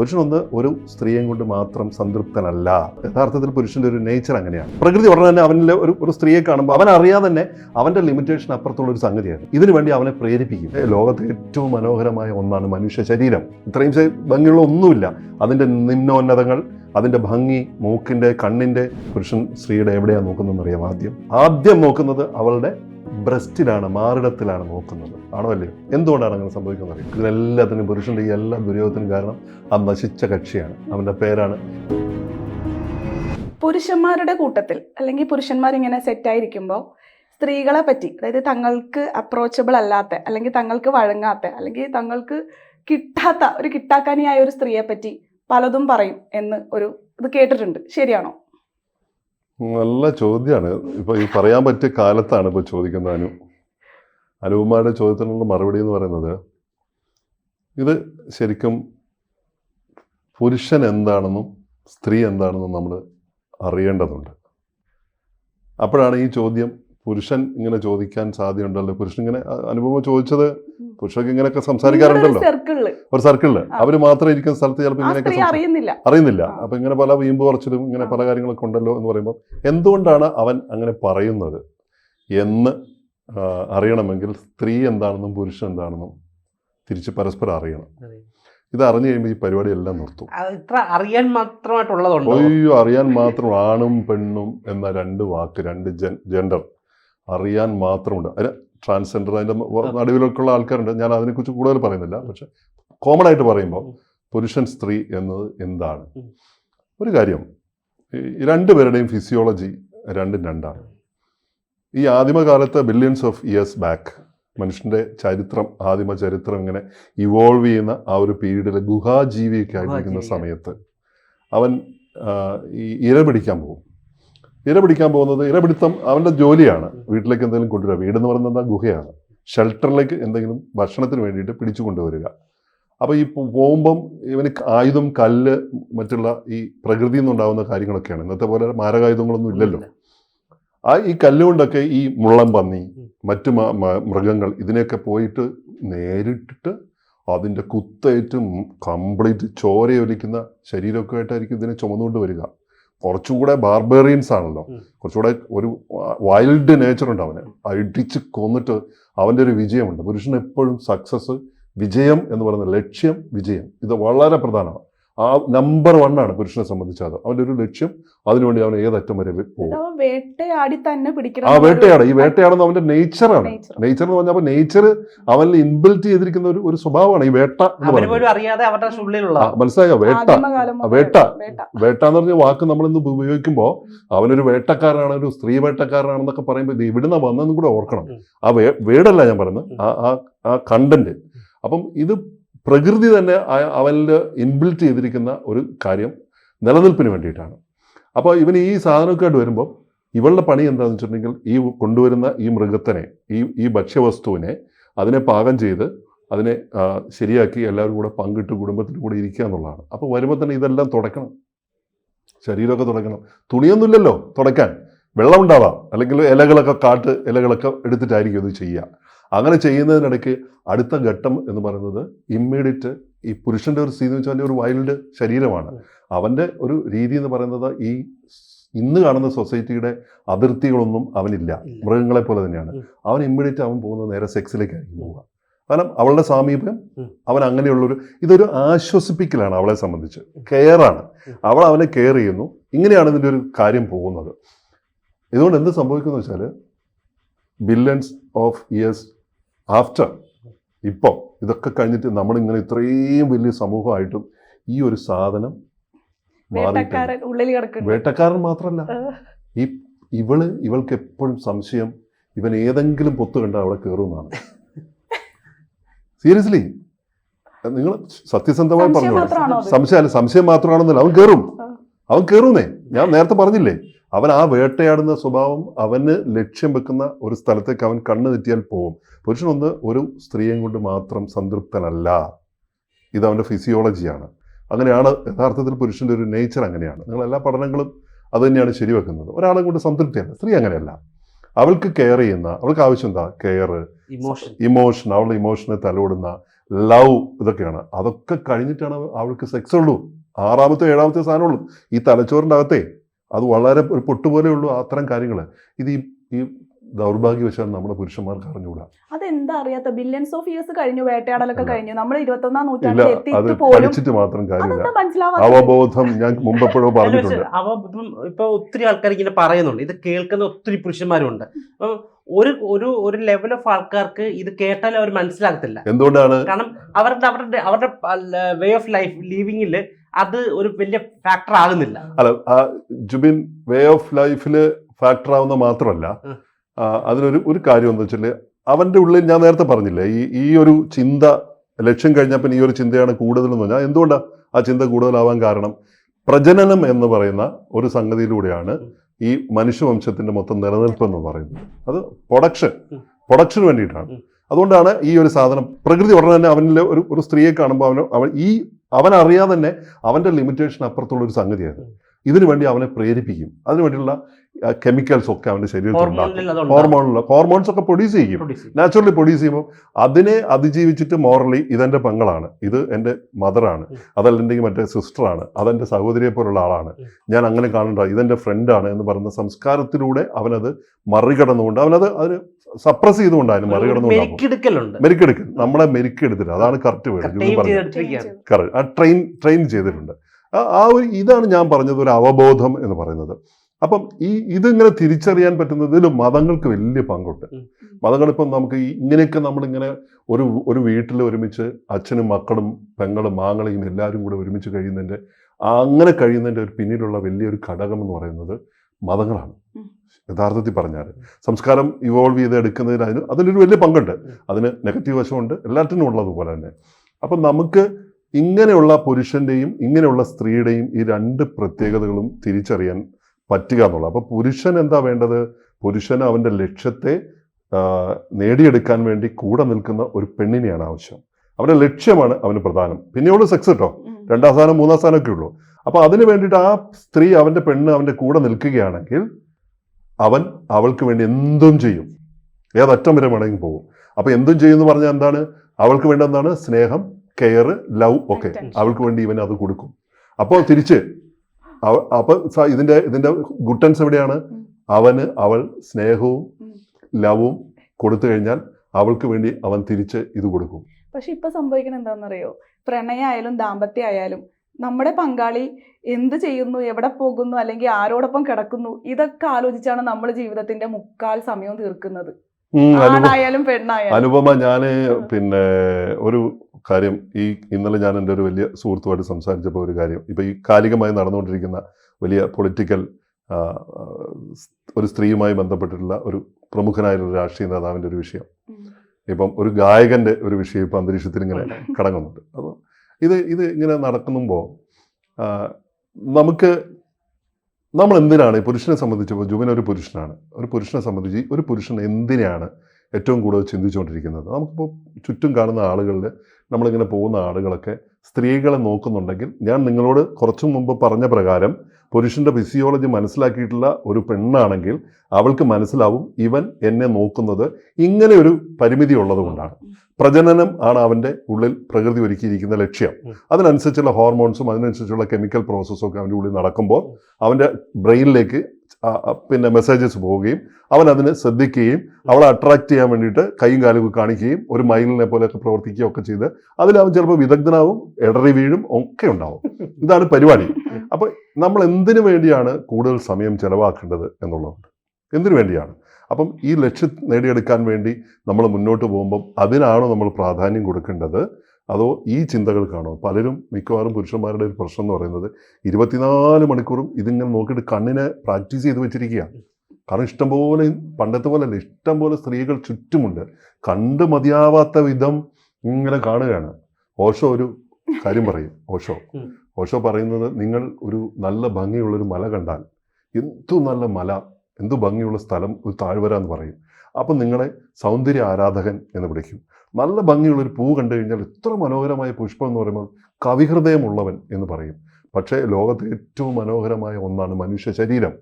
പുരുഷനൊന്ന് ഒരു സ്ത്രീയും കൊണ്ട് മാത്രം സംതൃപ്തനല്ല. യഥാർത്ഥത്തിൽ പുരുഷന്റെ ഒരു നേച്ചർ അങ്ങനെയാണ്. പ്രകൃതി ഉടനെ തന്നെ അവനിലെ ഒരു ഒരു സ്ത്രീയെ കാണുമ്പോൾ അവൻ അറിയാതെ തന്നെ അവന്റെ ലിമിറ്റേഷൻ അപ്പുറത്തുള്ള ഒരു സംഗതിയാണ്. ഇതിനു വേണ്ടി അവനെ പ്രേരിപ്പിക്കും. ലോകത്തെ ഏറ്റവും മനോഹരമായ ഒന്നാണ് മനുഷ്യ ശരീരം. ഇത്രയും ഭംഗിയുള്ള ഒന്നുമില്ല. അതിന്റെ നിമ്നോന്നതങ്ങൾ അതിന്റെ ഭംഗി മൂക്കിന്റെ കണ്ണിന്റെ പുരുഷൻ സ്ത്രീയുടെ എവിടെയാണ് നോക്കുന്നതെന്ന് അറിയാം ആദ്യം. ആദ്യം നോക്കുന്നത് അവളുടെ ബ്രസ്റ്റിലാണ് മാറിടത്തിലാണ് നോക്കുന്നത്. ആണോ അല്ലയോ എന്തുകൊണ്ടാണ് അങ്ങനെ സംഭവിക്കുന്നത് ഇതിനെല്ലാത്തിനും പുരുഷന്റെ ഈ എല്ലാ ദുര്യോഗത്തിനും കാരണം ആ നശിച്ച കക്ഷിയാണ്. അവന്റെ പേരാണ് പുരുഷന്മാരുടെ കൂട്ടത്തിൽ അല്ലെങ്കിൽ പുരുഷന്മാർ പുരുഷന്മാരിങ്ങനെ സെറ്റായിരിക്കുമ്പോൾ സ്ത്രീകളെ പറ്റി അതായത് തങ്ങൾക്ക് അപ്രോച്ചബിൾ അല്ലാത്ത അല്ലെങ്കിൽ തങ്ങൾക്ക് വഴങ്ങാത്ത അല്ലെങ്കിൽ തങ്ങൾക്ക് കിട്ടാത്ത ഒരു കിട്ടാക്കാനിയായ ഒരു സ്ത്രീയെ പറ്റി പലതും പറയും എന്ന് ഒരു ഇത് കേട്ടിട്ടുണ്ട്. ശരിയാണോ? നല്ല ചോദ്യമാണ് ഇപ്പൊ ഈ പറയാൻ പറ്റിയ കാലത്താണ് ഇപ്പൊ ചോദിക്കുന്നത് അനു. അനുപമാരുടെ ചോദ്യത്തിനുള്ള മറുപടി എന്ന് പറയുന്നത് ഇത് ശരിക്കും പുരുഷൻ എന്താണെന്നും സ്ത്രീ എന്താണെന്നും നമ്മൾ അറിയേണ്ടതുണ്ട്. അപ്പോഴാണ് ഈ ചോദ്യം പുരുഷൻ ഇങ്ങനെ ചോദിക്കാൻ സാധ്യതയുണ്ടല്ലോ പുരുഷൻ ഇങ്ങനെ അനുഭവം അനുപമ ചോദിച്ചത് പുരുഷനൊക്കെ ഇങ്ങനെയൊക്കെ സംസാരിക്കാറുണ്ടല്ലോ? സർക്കിളിൽ ഒരു സർക്കിളിൽ. അവർ മാത്രം ഇരിക്കുന്ന സ്ഥലത്ത് ചിലപ്പോൾ ഇങ്ങനെയൊക്കെ അറിയുന്നില്ല. അപ്പൊ ഇങ്ങനെ പല വീമ്പ് കുറച്ചിലും ഇങ്ങനെ പല കാര്യങ്ങളൊക്കെ ഉണ്ടല്ലോ എന്ന് പറയുമ്പോൾ എന്തുകൊണ്ടാണ് അവൻ അങ്ങനെ പറയുന്നത് എന്ന് അറിയണമെങ്കിൽ സ്ത്രീ എന്താണെന്നും പുരുഷൻ എന്താണെന്നും തിരിച്ച് പരസ്പരം അറിയണം. ഇത് അറിഞ്ഞു കഴിയുമ്പോൾ ഈ പരിപാടി എല്ലാം നിർത്തും ഇത്ര അറിയാൻ മാത്രമായിട്ടുള്ളതുണ്ട്? അയ്യോ അറിയാൻ മാത്രം ആണും പെണ്ണും എന്ന രണ്ട് വാക്ക് രണ്ട് ജെൻഡർ അറിയാൻ മാത്രമുണ്ട്. അതിന് ട്രാൻസ്ജെൻഡർ അതിന്റെ നടുവിലൊക്കെയുള്ള ആൾക്കാരുണ്ട്. ഞാൻ അതിനെക്കുറിച്ച് കൂടുതൽ പറയുന്നില്ല. പക്ഷെ കോമൺ ആയിട്ട് പറയുമ്പോൾ പുരുഷൻ സ്ത്രീ എന്നത് എന്താണ്? ഒരു കാര്യം. ഈ രണ്ടുപേരുടെയും ഫിസിയോളജി രണ്ടും രണ്ടാണ്. ഈ ആദിമകാലത്ത് ബില്യൺസ് ഓഫ് ഇയേഴ്സ് ബാക്ക് മനുഷ്യന്റെ ചരിത്രം ആദിമ ചരിത്രം ഇങ്ങനെ ഇവോൾവ് ചെയ്യുന്ന ആ ഒരു പീരീഡിൽ ഗുഹാജീവിയൊക്കെ ആയിരിക്കുന്ന സമയത്ത് അവൻ ഈ ഇര പിടിക്കാൻ പോകും. ഇര പിടിക്കാൻ പോകുന്നത് ഇരപിടുത്തം അവന്റെ ജോലിയാണ്. വീട്ടിലേക്ക് എന്തെങ്കിലും കൊണ്ടുവരിക. വീടെന്ന് പറയുന്നത് എന്താ? ഗുഹയാണ്. ഷെൽട്ടറിലേക്ക് എന്തെങ്കിലും ഭക്ഷണത്തിന് വേണ്ടിയിട്ട് പിടിച്ചു കൊണ്ടുവരിക. അപ്പോൾ ഈ പോകുമ്പം ഇവന് ആയുധം കല്ല് മറ്റുള്ള ഈ പ്രകൃതിയിൽ നിന്നുണ്ടാകുന്ന കാര്യങ്ങളൊക്കെയാണ്. ഇന്നത്തെ പോലെ മാരകായുധങ്ങളൊന്നും ഇല്ലല്ലോ. ആ ഈ കല്ലുകൊണ്ടൊക്കെ ഈ മുള്ളം പന്നി മറ്റു മൃഗങ്ങൾ ഇതിനെയൊക്കെ പോയിട്ട് നേരിട്ടിട്ട് അതിന്റെ കുത്തേറ്റും കംപ്ലീറ്റ് ചോരയൊലിക്കുന്ന ശരീരമൊക്കെ ആയിട്ടായിരിക്കും ഇതിനെ ചുമന്നുകൊണ്ട് വരിക. കുറച്ചുകൂടെ ബാർബേറിയൻസ് ആണല്ലോ. കുറച്ചുകൂടെ ഒരു വൈൽഡ് നേച്ചർ ഉണ്ട് അവന്. അടിച്ച് കൊന്നിട്ട് അവന്റെ ഒരു വിജയമുണ്ട്. പുരുഷൻ എപ്പോഴും സക്സസ് വിജയം എന്ന് പറയുന്ന ലക്ഷ്യം വിജയം. ഇത് വളരെ പ്രധാനമാണ്. ആ നമ്പർ വൺ ആണ് പുരുഷനെ സംബന്ധിച്ച് അത്. അവന്റെ ഒരു ലക്ഷ്യം അതിനുവേണ്ടി അവൻ ഏതറ്റം വരെ പോകും. വേട്ടയാടി തന്നെ പിടിക്കണം ആ വേട്ടയാണ് ഈ വേട്ടയാടുന്ന അവന്റെ നേച്ചറാണ് നേച്ചർ എന്ന് പറഞ്ഞാൽ നേച്ചർ അവനിൽ ഇൻബിൽറ്റ് ചെയ്തിരിക്കുന്ന ഒരു ഒരു സ്വഭാവമാണ് ഈ വേട്ട എന്ന് പറയുന്നത്. മനസ്സിലായോ? വേട്ട. വേട്ട. വേട്ട. എന്ന് പറഞ്ഞ വാക്ക് നമ്മൾ ഇന്ന് ഉപയോഗിക്കുമ്പോൾ അവനൊരു വേട്ടക്കാരനാണ് ഒരു സ്ത്രീ വേട്ടക്കാരനാണെന്നൊക്കെ പറയുമ്പോൾ ഇത് ഇവിടുന്ന് വന്നെന്നും കൂടെ ഓർക്കണം. ആ വേ വേടല്ല ഞാൻ പറയുന്നത്. ആ ആ കണ്ടന്റ്. അപ്പം ഇത് പ്രകൃതി തന്നെ അവനിൽ ഇൻബിൽറ്റ് ചെയ്തിരിക്കുന്ന ഒരു കാര്യം നിലനിൽപ്പിന് വേണ്ടിയിട്ടാണ്. അപ്പോൾ ഇവൻ ഈ സാധനമൊക്കെ ആയിട്ട് വരുമ്പോൾ ഇവളുടെ പണി എന്താണെന്ന് വെച്ചിട്ടുണ്ടെങ്കിൽ ഈ കൊണ്ടുവരുന്ന ഈ മൃഗത്തിനെ ഈ ഈ ഭക്ഷ്യവസ്തുവിനെ അതിനെ പാകം ചെയ്ത് അതിനെ ശരിയാക്കി എല്ലാവരും കൂടെ പങ്കിട്ട് കുടുംബത്തിൽ കൂടെ ഇരിക്കുക എന്നുള്ളതാണ്. അപ്പോൾ വരുമ്പോൾ തന്നെ ഇതെല്ലാം തുടക്കണം. ശരീരമൊക്കെ തുടക്കണം. തുണിയൊന്നുമില്ലല്ലോ തുടക്കാൻ. വെള്ളം ഉണ്ടാവാം. അല്ലെങ്കിൽ ഇലകളൊക്കെ കാട്ട് ഇലകളൊക്കെ എടുത്തിട്ടായിരിക്കും ഇത് ചെയ്യുക. അങ്ങനെ ചെയ്യുന്നതിനിടയ്ക്ക് അടുത്ത ഘട്ടം എന്ന് പറയുന്നത് ഇമ്മീഡിയറ്റ് ഈ പുരുഷന്റെ ഒരു സ്ഥിതി എന്ന് വെച്ചാൽ ഒരു വൈൽഡ് ശരീരമാണ്. അവന്റെ ഒരു രീതി എന്ന് പറയുന്നത് ഈ ഇന്ന് കാണുന്ന സൊസൈറ്റിയുടെ അതിർത്തികളൊന്നും അവനില്ല. മൃഗങ്ങളെ പോലെ തന്നെയാണ്. അവൻ ഇമ്മീഡിയറ്റ് അവൻ പോകുന്നത് നേരെ സെക്സിലേക്കായിരിക്കും പോവുക. കാരണം അവളുടെ സാമീപ്യം. അവൻ അങ്ങനെയുള്ളൊരു ഇതൊരു ആശ്വസിപ്പിക്കലാണ് അവളെ സംബന്ധിച്ച്. കെയറാണ്. അവൾ അവനെ കെയർ ചെയ്യുന്നു. ഇങ്ങനെയാണ് ഇതിന്റെ ഒരു കാര്യം പോകുന്നത്. ഇതുകൊണ്ട് എന്ത് സംഭവിക്കുന്നു വെച്ചാൽ ബില്യൺസ് ഓഫ് ഇയേഴ്സ് ആഫ്റ്റർ ഇപ്പോൾ ഇതൊക്കെ കഴിഞ്ഞിട്ട് നമ്മളിങ്ങനെ ഇത്രയും വലിയ സമൂഹമായിട്ടും ഈ ഒരു സാധനം വേട്ടക്കാരൻ മാത്രമല്ല ഈ ഇവൾ ഇവൾക്ക് എപ്പോഴും സംശയം ഇവൻ ഏതെങ്കിലും പൊത്ത് കണ്ട അവിടെ കയറുമെന്നാണ് സീരിയസ്ലി നിങ്ങൾ സത്യസന്ധമായി പറഞ്ഞു? സംശയം സംശയം മാത്രമാണെന്നല്ല. അവൻ കയറും അവൻ കയറുന്നേ ഞാൻ നേരത്തെ പറഞ്ഞില്ലേ അവൻ ആ വേട്ടയാടുന്ന സ്വഭാവം അവന് ലക്ഷ്യം വെക്കുന്ന ഒരു സ്ഥലത്തേക്ക് അവൻ കണ്ണു തെറ്റിയാൽ പോകും പുരുഷനൊന്ന് ഒരു സ്ത്രീയെ കൊണ്ട് മാത്രം സംതൃപ്തനല്ല. ഇത് അവന്റെ ഫിസിയോളജിയാണ് അങ്ങനെയാണ് യഥാർത്ഥത്തിൽ പുരുഷന്റെ ഒരു നേച്ചർ അങ്ങനെയാണ്. നിങ്ങൾ എല്ലാ പഠനങ്ങളും അത് തന്നെയാണ് ശരിവെക്കുന്നത്. ഒരാളെ കൊണ്ട് സംതൃപ്തിയല്ല സ്ത്രീ അങ്ങനെയല്ല. അവൾക്ക് കെയർ ചെയ്യുന്ന അവൾക്ക് ആവശ്യം എന്താ? കെയർ ഇമോഷൻ ഇമോഷൻ അവളുടെ ഇമോഷനെ തലോടുന്ന ലവ് ഇതൊക്കെയാണ്. അതൊക്കെ കഴിഞ്ഞിട്ടാണ് അവൾക്ക് സെക്സ് ഉള്ളൂ. ആറാമത്തെ ഏഴാമത്തെ സാധനമുള്ളൂ. ഈ തലച്ചോറിന്റെ അകത്തെ അത് വളരെ ഒരു പൊട്ടുപോലെ ഉള്ളൂ അത്തരം കാര്യങ്ങൾ. ഇത് ഈ ഈ ദൗർഭാഗ്യവശാൽ നമ്മുടെ പുരുഷന്മാർക്ക് അറിഞ്ഞുകൂടാ. അതെന്താ അറിയാത്ത? ബില്യൺസ് ഓഫ് ഇയേഴ്സ് കഴിഞ്ഞു വേട്ടയാടലൊക്കെ കഴിഞ്ഞു. നമ്മൾ ഇരുപത്തൊന്നാം നൂറ്റാണ്ടിൽ അത് എത്തിയിട്ട് പോലും പഠിച്ചിട്ട് മാത്രം കാര്യമില്ല. അവബോധം ഞാൻ മുമ്പെപ്പോഴോ പറഞ്ഞിട്ടുണ്ട്. അവബോധം ഇപ്പം ഇപ്പൊ ഒത്തിരി ആൾക്കാർ ഇങ്ങനെ പറയുന്നുണ്ട്. ഇത് കേൾക്കുന്ന ഒത്തിരി പുരുഷന്മാരുണ്ട്. ഒരു ഒരു ഒരു ലെവൽ ഓഫ് ആൾക്കാർക്ക് ഇത് കേട്ടാൽ അവർ മനസ്സിലാകത്തില്ല. എന്തുകൊണ്ടാണ്? കാരണം അവരുടെ അവരുടെ അവരുടെ വേ ഓഫ് ലൈഫ് ലിവിങ്ങിൽ അത് ഒരു വലിയ ഫാക്ടർ ആകുന്നില്ല. അല്ല ജുബിൻ വേ ഓഫ് ലൈഫിൽ ഫാക്ടർ ആവുന്ന മാത്രമല്ല. അതിനൊരു ഒരു കാര്യം എന്താ വെച്ചാൽ അവന്റെ ഉള്ളിൽ ഞാൻ നേരത്തെ പറഞ്ഞില്ലേ ഈ ഈ ഒരു ചിന്ത ലക്ഷ്യം കഴിഞ്ഞപ്പോൾ ഈ ഒരു ചിന്തയാണ് കൂടുതലെന്ന് പറഞ്ഞാൽ എന്തുകൊണ്ടാണ് ആ ചിന്ത കൂടുതലാവാൻ കാരണം? പ്രജനനം എന്ന് പറയുന്ന ഒരു സംഗതിയിലൂടെയാണ് ഈ മനുഷ്യവംശത്തിന്റെ മൊത്തം നിലനിൽപ്പ് എന്ന് പറയുന്നത്. അത് പ്രൊഡക്ഷൻ. പ്രൊഡക്ഷന് വേണ്ടിയിട്ടാണ്. അതുകൊണ്ടാണ് ഈ ഒരു സാധനം പ്രകൃതി ഉടനെ തന്നെ അവനിലെ ഒരു ഒരു സ്ത്രീയെ കാണുമ്പോൾ അവന് അവൻ ഈ അവൻ അറിയാതെ തന്നെ അവന്റെ ലിമിറ്റേഷൻ അപ്പുറത്തുള്ള ഒരു സംഗതിയാണ്. ഇതിനു വേണ്ടി അവനെ പ്രേരിപ്പിക്കും. അതിനു വേണ്ടിയുള്ള കെമിക്കൽസ് ഒക്കെ അവന്റെ ശരീരത്തിൽ ഹോർമോണുള്ള ഹോർമോൺസ് ഒക്കെ പ്രൊഡ്യൂസ് ചെയ്യും. നാച്ചുറലി പ്രൊഡ്യൂസ് ചെയ്യുമ്പോൾ അതിനെ അതിജീവിച്ചിട്ട് മോറലി ഇതെന്റെ പെങ്ങളാണ്. ഇത് എന്റെ മദറാണ്. അതല്ലെങ്കിൽ മറ്റേ സിസ്റ്ററാണ് അതെന്റെ സഹോദരിയെ പോലുള്ള ആളാണ്. ഞാൻ അങ്ങനെ കാണണ്ട. ഇതെന്റെ ഫ്രണ്ടാണ് എന്ന് പറയുന്ന സംസ്കാരത്തിലൂടെ അവനത് മറികടന്നുകൊണ്ട് അവനത് അതിന് സപ്രസ് ചെയ്തുകൊണ്ട് അതിന് മറികടന്നുകൊണ്ട് മെരുക്കെടുക്കലുണ്ട്. മെരുക്കെടുക്കൽ. നമ്മളെ മെരുക്കെടുത്തിട്ട് അതാണ് കറക്റ്റ് വേർഡ് ആ ട്രെയിൻ ട്രെയിൻ ചെയ്തിട്ടുണ്ട്. ആ- ഒരു ഇതാണ് ഞാൻ പറഞ്ഞത് ഒരു അവബോധം എന്ന് പറയുന്നത്. അപ്പം ഈ ഇതിങ്ങനെ തിരിച്ചറിയാൻ പറ്റുന്നതിൽ മതങ്ങൾക്ക് വലിയ പങ്കുണ്ട്. മതങ്ങളിപ്പം നമുക്ക് ഈ ഇങ്ങനെയൊക്കെ നമ്മളിങ്ങനെ ഒരു ഒരു വീട്ടിൽ ഒരുമിച്ച് അച്ഛനും മക്കളും പെങ്ങളും മാങ്ങളെയും എല്ലാവരും കൂടെ ഒരുമിച്ച് കഴിയുന്നതിന്റെ അങ്ങനെ കഴിയുന്നതിന്റെ ഒരു പിന്നിലുള്ള വലിയൊരു ഘടകം എന്ന് പറയുന്നത് മതങ്ങളാണ്. യഥാർത്ഥത്തിൽ പറഞ്ഞാൽ. സംസ്കാരം ഇവോൾവ് ചെയ്ത് എടുക്കുന്നതിന് അതിന് അതിലൊരു വലിയ പങ്കുണ്ട്. അതിന് നെഗറ്റീവ് വശമുണ്ട്. എല്ലാറ്റിനും ഉള്ളതുപോലെ തന്നെ. അപ്പം നമുക്ക് ഇങ്ങനെയുള്ള പുരുഷന്റെയും ഇങ്ങനെയുള്ള സ്ത്രീയുടെയും ഈ രണ്ട് പ്രത്യേകതകളും തിരിച്ചറിയാൻ പറ്റുക എന്നുള്ളത് അപ്പോൾ പുരുഷൻ എന്താ വേണ്ടത്? പുരുഷൻ അവന്റെ ലക്ഷ്യത്തെ നേടിയെടുക്കാൻ വേണ്ടി കൂടെ നിൽക്കുന്ന ഒരു പെണ്ണിനെയാണ് ആവശ്യം. അവന്റെ ലക്ഷ്യമാണ് അവന് പ്രധാനം. പിന്നെയുള്ള സെക്സ് കേട്ടോ. രണ്ടാം സ്ഥാനം മൂന്നാം സ്ഥാനമൊക്കെ ഉള്ളൂ അപ്പോൾ അതിന് വേണ്ടിയിട്ട് ആ സ്ത്രീ അവന്റെ പെണ്ണ് അവന്റെ കൂടെ നിൽക്കുകയാണെങ്കിൽ അവൻ അവൾക്ക് വേണ്ടി എന്തും ചെയ്യും. ഏതറ്റം വരെ വേണമെങ്കിൽ പോകും. അപ്പോൾ എന്തും ചെയ്യുമെന്ന് പറഞ്ഞാൽ എന്താണ്? അവൾക്ക് വേണ്ട എന്താണ്? സ്നേഹം കെയർ ലവ് ഒക്കെ. അവൾക്ക് വേണ്ടി ഇവൻ അത് കൊടുക്കും. അപ്പോൾ തിരിച്ച് അപ്പൊ അപ്പോൾ ഇതിന്റെ ഇതിന്റെ ഗുട്ടൻസ് എവിടെയാണ്. അവന് അവൾ സ്നേഹവും ലവും കൊടുത്തു കഴിഞ്ഞാൽ അവൾക്ക് വേണ്ടി അവൻ തിരിച്ച് ഇത് കൊടുക്കും. പക്ഷെ ഇപ്പൊ സംഭവിക്കുന്നത് എന്താണെന്നറിയോ? പ്രണയമായാലും ദാമ്പത്യമായാലും നമ്മുടെ പങ്കാളി എന്ത് ചെയ്യുന്നു എവിടെ പോകുന്നു അല്ലെങ്കിൽ ആരോടൊപ്പം കിടക്കുന്നു ഇതൊക്കെ ആലോചിച്ചാണ് നമ്മൾ ജീവിതത്തിന്റെ മുക്കാൽ സമയം തീർക്കുന്നത്. ആണായാലും പെണ്ണായാലും. അനുപമ ഞാൻ പിന്നെ ഒരു കാര്യം ഈ ഇന്നലെ ഞാൻ എന്റെ ഒരു വലിയ സുഹൃത്തുമായിട്ട് സംസാരിച്ചപ്പോൾ ഒരു കാര്യം ഇപ്പം ഈ കാലികമായി നടന്നുകൊണ്ടിരിക്കുന്ന വലിയ പൊളിറ്റിക്കൽ ഒരു സ്ത്രീയുമായി ബന്ധപ്പെട്ടിട്ടുള്ള ഒരു പ്രമുഖനായിട്ടുള്ള രാഷ്ട്രീയ നേതാവിന്റെ ഒരു വിഷയം. ഇപ്പം ഒരു ഗായകന്റെ ഒരു വിഷയം ഇപ്പം അന്തരീക്ഷത്തിൽ ഇങ്ങനെ കടങ്ങുന്നുണ്ട് അപ്പോൾ ഇത് ഇത് ഇങ്ങനെ നടക്കുമ്പോൾ നമുക്ക് നമ്മൾ എന്തിനാണ് പുരുഷനെ സംബന്ധിച്ചപ്പോൾ ജുബിൻ ഒരു പുരുഷനാണ്. ഒരു പുരുഷനെ സംബന്ധിച്ച് ഒരു പുരുഷൻ എന്തിനാണ് ഏറ്റവും കൂടുതൽ ചിന്തിച്ചുകൊണ്ടിരിക്കുന്നത്? നമുക്കിപ്പോൾ ചുറ്റും കാണുന്ന ആളുകളിൽ നമ്മളിങ്ങനെ പോകുന്ന ആളുകളൊക്കെ സ്ത്രീകളെ നോക്കുന്നുണ്ടെങ്കിൽ ഞാൻ നിങ്ങളോട് കുറച്ചു മുമ്പ് പറഞ്ഞ പ്രകാരം പുരുഷന്റെ ഫിസിയോളജി മനസ്സിലാക്കിയിട്ടുള്ള ഒരു പെണ്ണാണെങ്കിൽ അവൾക്ക് മനസ്സിലാവും ഇവൻ എന്നെ നോക്കുന്നത് ഇങ്ങനെ ഒരു പരിമിതി ഉള്ളതുകൊണ്ടാണ്. പ്രജനനം ആണ് അവന്റെ ഉള്ളിൽ പ്രകൃതി ഒരുക്കിയിരിക്കുന്ന ലക്ഷ്യം. അതിനനുസരിച്ചുള്ള ഹോർമോൺസും അതിനനുസരിച്ചുള്ള കെമിക്കൽ പ്രോസസ്സും ഒക്കെ അവന്റെ ഉള്ളിൽ നടക്കുമ്പോൾ അവന്റെ ബ്രെയിനിലേക്ക് പിന്നെ മെസ്സേജസ് പോവുകയും അവൻ അതിന് ശ്രദ്ധിക്കുകയും അവളെ അട്രാക്ട് ചെയ്യാൻ വേണ്ടിയിട്ട് കൈയും കാലും കാണിക്കുകയും ഒരു മൈനലിനെ പോലെയൊക്കെ പ്രവർത്തിക്കുകയും ഒക്കെ ചെയ്ത് അതിൽ അവൻ ചിലപ്പോൾ വിദഗ്ധനാവും ഇടറി വീഴും ഒക്കെ ഉണ്ടാവും. ഇതാണ് പരിപാടി. അപ്പോൾ നമ്മൾ എന്തിനു വേണ്ടിയാണ് കൂടുതൽ സമയം ചെലവാക്കേണ്ടത് എന്നുള്ളതുണ്ട് എന്തിനു വേണ്ടിയാണ്? അപ്പം ഈ ലക്ഷ്യം നേടിയെടുക്കാൻ വേണ്ടി നമ്മൾ മുന്നോട്ട് പോകുമ്പം അതിനാണോ നമ്മൾ പ്രാധാന്യം കൊടുക്കേണ്ടത്. അതോ ഈ ചിന്തകൾക്കാണോ പലരും മിക്കവാറും പുരുഷന്മാരുടെ ഒരു പ്രശ്നം എന്ന് പറയുന്നത് ഇരുപത്തിനാല് മണിക്കൂറും ഇതിങ്ങനെ നോക്കിയിട്ട് കണ്ണിനെ പ്രാക്ടീസ് ചെയ്ത് വെച്ചിരിക്കുകയാണ്. കാരണം ഇഷ്ടംപോലെ പണ്ടത്തെ പോലെ അല്ല ഇഷ്ടംപോലെ സ്ത്രീകൾ ചുറ്റുമുണ്ട്. കണ്ട് മതിയാവാത്ത വിധം ഇങ്ങനെ കാണുകയാണ്. ഓഷോ ഒരു കാര്യം പറയും. ഓഷോ. ഓഷോ പറയുന്നത് നിങ്ങൾ ഒരു നല്ല ഭംഗിയുള്ളൊരു മല കണ്ടാൽ എന്തു നല്ല മല എന്തു ഭംഗിയുള്ള സ്ഥലം ഒരു താഴ്വര എന്ന് പറയും. അപ്പം നിങ്ങളെ സൗന്ദര്യ ആരാധകൻ എന്ന് വിളിക്കും. നല്ല ഭംഗിയുള്ളൊരു പൂ കണ്ടു കഴിഞ്ഞാൽ ഇത്ര മനോഹരമായ പുഷ്പം എന്ന് പറയുമ്പോൾ കവിഹൃദയമുള്ളവൻ എന്ന് പറയും. പക്ഷേ ലോകത്തെ ഏറ്റവും മനോഹരമായ ഒന്നാണ് മനുഷ്യ ശരീരം.